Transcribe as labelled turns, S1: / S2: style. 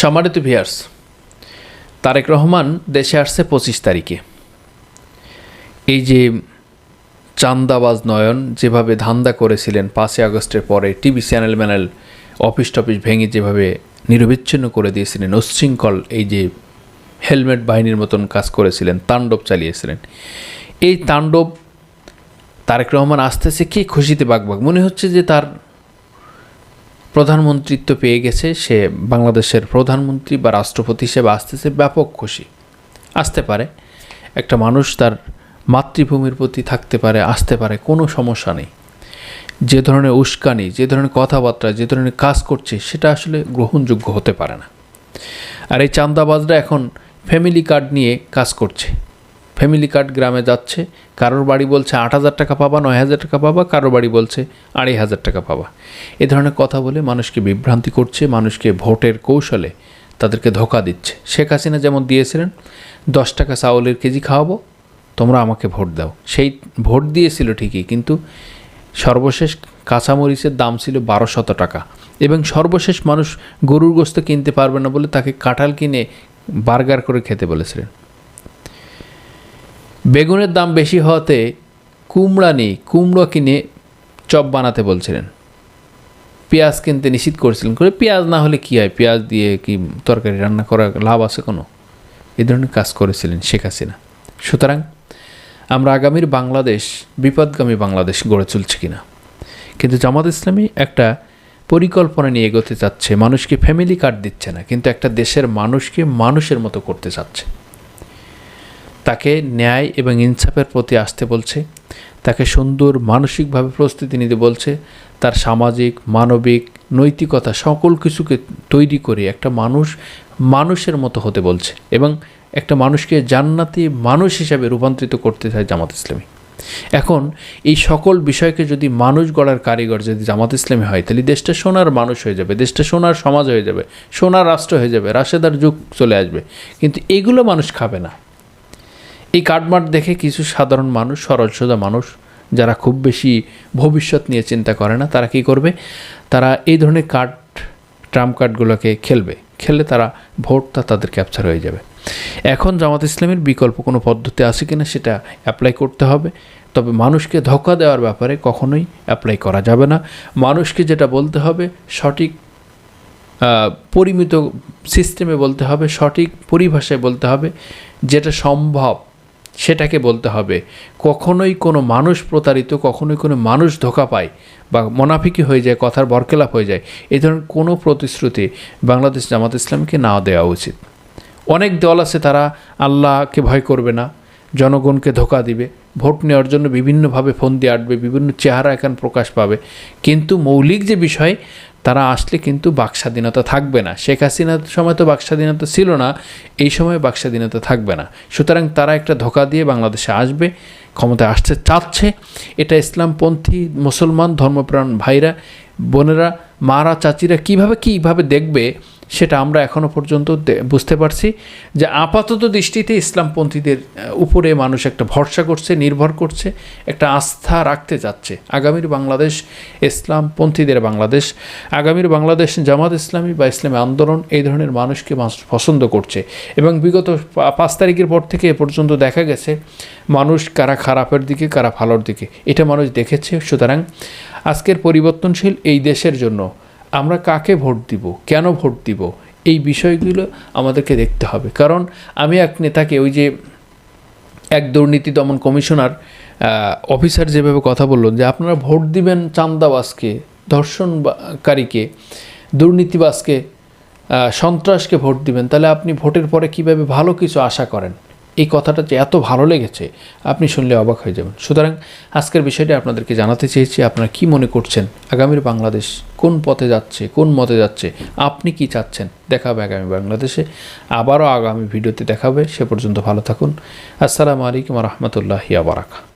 S1: সম্মানিত ভিয়ার্স তারেক রহমান দেশে আসছে পঁচিশ তারিখে। এই যে চান্দাবাজ নয়ন যেভাবে ধান্দা করেছিলেন পাঁচই আগস্টের পরে, টিভি চ্যানেল ম্যানেল, অফিস টফিস ভেঙে যেভাবে নিরবিচ্ছিন্ন করে দিয়েছিলেন, উচ্ছৃঙ্খল এই যে হেলমেট বাহিনীর মতন কাজ করেছিলেন, তাণ্ডব চালিয়েছিলেন। এই তাণ্ডব তারেক রহমান আসতেছে কি খুশিতে বাগবাগ মনে হচ্ছে যে তার প্রধানমন্ত্রিত্ব পেয়ে গেছে, সে বাংলাদেশের প্রধানমন্ত্রী বা রাষ্ট্রপতি হিসেবে আসতেছে ব্যাপক খুশি। আসতে পারে। একটা মানুষ তার মাতৃভূমির প্রতি থাকতে পারে, আসতে পারে, কোনো সমস্যা নেই। যে ধরনের উস্কানি, যে ধরনের কথাবার্তা, যে ধরনের কাজ করছে, সেটা আসলে গ্রহণযোগ্য হতে পারে না। আর এই চান্দাবাজরা এখন ফ্যামিলি কার্ড নিয়ে কাজ করছে। ফ্যামিলি কার্ড গ্রামে যাচ্ছে, কারোর বাড়ি বলছে আট হাজার টাকা পাবা, নয় হাজার টাকা পাবা, কারোর বাড়ি বলছে আড়াই হাজার টাকা পাবা। এ ধরনের কথা বলে মানুষকে বিভ্রান্তি করছে, মানুষকে ভোটের কৌশলে তাদেরকে ধোকা দিচ্ছে। শেখ হাসিনা যেমন দিয়েছিলেন, দশ টাকা চাউলের কেজি খাওয়াবো, তোমরা আমাকে ভোট দাও। সেই ভোট দিয়েছিল ঠিকই, কিন্তু সর্বশেষ কাঁচামরিচের দাম ছিল বারোশত টাকা। এবং সর্বশেষ মানুষ গরুর গোস্ত কিনতে পারবে না বলে তাকে কাঁঠাল কিনে বার্গার করে খেতে বলেছিলেন। বেগুনের দাম বেশি হওয়াতে কুমড়া নেই কুমড়ো কিনে চপ বানাতে বলছিলেন। পেঁয়াজ কিনতে নিষিদ্ধ করেছিলেন। করে পেঁয়াজ না হলে কী হয়? পেঁয়াজ দিয়ে কি তরকারি রান্না করা লাভ আছে কোনো? এ ধরনের কাজ করেছিলেন শেখ হাসিনা। সুতরাং আমরা আগামীর বাংলাদেশ, বিপদগামী বাংলাদেশ গড়ে তুলছি কিনা? কিন্তু জামাত ইসলামী একটা পরিকল্পনা নিয়ে এগোতে চাচ্ছে। মানুষকে ফ্যামিলি কার্ড দিচ্ছে না। কিন্তু একটা দেশের মানুষকে মানুষের মতো করতে চাচ্ছে। তাকে ন্যায় এবং ইনসাফের প্রতি আসতে বলছে, তাকে সুন্দর মানসিকভাবে প্রস্তুতি নিতে বলছে, তার সামাজিক, মানবিক, নৈতিকতা সকল কিছুকে তৈরি করে একটা মানুষ মানুষের মতো হতে বলছে এবং একটা মানুষকে জান্নাতি মানুষ হিসাবে রূপান্তরিত করতে চায় জামাত ইসলামী। এখন এই সকল বিষয়কে যদি মানুষ গড়ার কারিগর যদি জামাত ইসলামী হয়, তাহলে দেশটা সোনার মানুষ হয়ে যাবে, দেশটা সোনার সমাজ হয়ে যাবে, সোনার রাষ্ট্র হয়ে যাবে, রাশেদার যুগ চলে আসবে। কিন্তু এগুলো মানুষ খাবে না। এই কাঠমাট দেখে কিছু সাধারণ মানুষ সরল সোজা মানুষ, যারা খুব বেশি ভবিষ্যৎ নিয়ে চিন্তা করে না, তারা কি করবে? তারা এই ধরনের কার্ড ট্রাম্প কার্ডগুলোকে খেলবে। খেললে তারা ভোটটা তাদের ক্যাপচার হয়ে যাবে। এখন জামাত ইসলামের বিকল্প কোনো পদ্ধতি আছে কিনা সেটা অ্যাপ্লাই করতে হবে। তবে মানুষকে ধোকা দেওয়ার ব্যাপারে কখনোই অ্যাপ্লাই করা যাবে না। মানুষকে যেটা বলতে হবে, সঠিক পরিমিত সিস্টেমে বলতে হবে, সঠিক পরিভাষায় বলতে হবে, যেটা সম্ভব। সেটাকে বলতে হবে। কখনোই কোনো মানুষ প্রতারিত, কখনোই কোনো মানুষ ধোকা পায় বা মোনাফিকি হয়ে যায়, কথার বরকেলাপ হয়ে যায় এই ধরনের কোনো প্রতিশ্রুতি বাংলাদেশ জামাত ইসলামকে না দেওয়া উচিত। অনেক দল আছে তারা আল্লাহকে ভয় করবে না, জনগণকে ধোকা দিবে, ভোট নেওয়ার জন্য বিভিন্নভাবে ফোন দিয়ে আটবে, বিভিন্ন চেহারা এখন প্রকাশ পাবে। কিন্তু মৌলিক যে বিষয় তারা আসলে কিন্তু বাকস্বাধীনতা থাকবে না। শেখ হাসিনার সময় তো বাকস্বাধীনতা ছিল না, এই সময় বাকস্বাধীনতা থাকবে না। সুতরাং তারা একটা ধোকা দিয়ে বাংলাদেশে আসবে, ক্ষমতায় আসতে চাচ্ছে। এটা ইসলামপন্থী মুসলমান ধর্মপ্রাণ ভাইরা, বোনেরা, মারা, চাচিরা কীভাবে, কীভাবে দেখবে সেটা আমরা এখনও পর্যন্ত বুঝতে পারছি যে আপাতত দৃষ্টিতে ইসলামপন্থীদের উপরে মানুষ একটা ভরসা করছে, নির্ভর করছে, একটা আস্থা রাখতে যাচ্ছে। আগামীর বাংলাদেশ ইসলামপন্থীদের বাংলাদেশ, আগামীর বাংলাদেশ জামাত ইসলামী বা ইসলামী আন্দোলন এই ধরনের মানুষকে মানুষ পছন্দ করছে। এবং বিগত পাঁচ তারিখের পর থেকে এ পর্যন্ত দেখা গেছে, মানুষ কারা খারাপের দিকে, কারা ভালোর দিকে। এটা মানুষ দেখেছে, সুতরাং আজকের পরিবর্তনশীল এই দেশের জন্য আমরা কাকে ভোট দিব? কেন ভোট দিব? এই বিষয়গুলো আমাদেরকে দেখতে হবে। কারণ আমি এক নেতাকে ওই যে এক দুর্নীতি দমন কমিশনার অফিসার যেভাবে কথা বললেন যে আপনারা ভোট দিবেন চান্দাবাসকে ধর্ষণকারীকে দুর্নীতিবাজকে আহ, সন্ত্রাসকে ভোট দিবেন তাহলে আপনি ভোটের পরে কীভাবে ভালো কিছু আশা করেন? এই কথাটা যে এত ভালো লেগেছে, আপনি শুনলে অবাক হয়ে যাবেন। সুতরাং আজকের বিষয়টা আপনাদেরকে জানাতে চেয়েছি, আপনারা কি মনে করছেন? আগামীর বাংলাদেশ কোন পথে যাচ্ছে, কোন মতে যাচ্ছে, আপনি কি চাচ্ছেন? দেখা হবে আগামী বাংলাদেশে। আবারও আগামী ভিডিওতে দেখাবে। সে পর্যন্ত ভালো থাকুন। আসসালামু আলাইকুম রহমতুল্লাহ বারাকা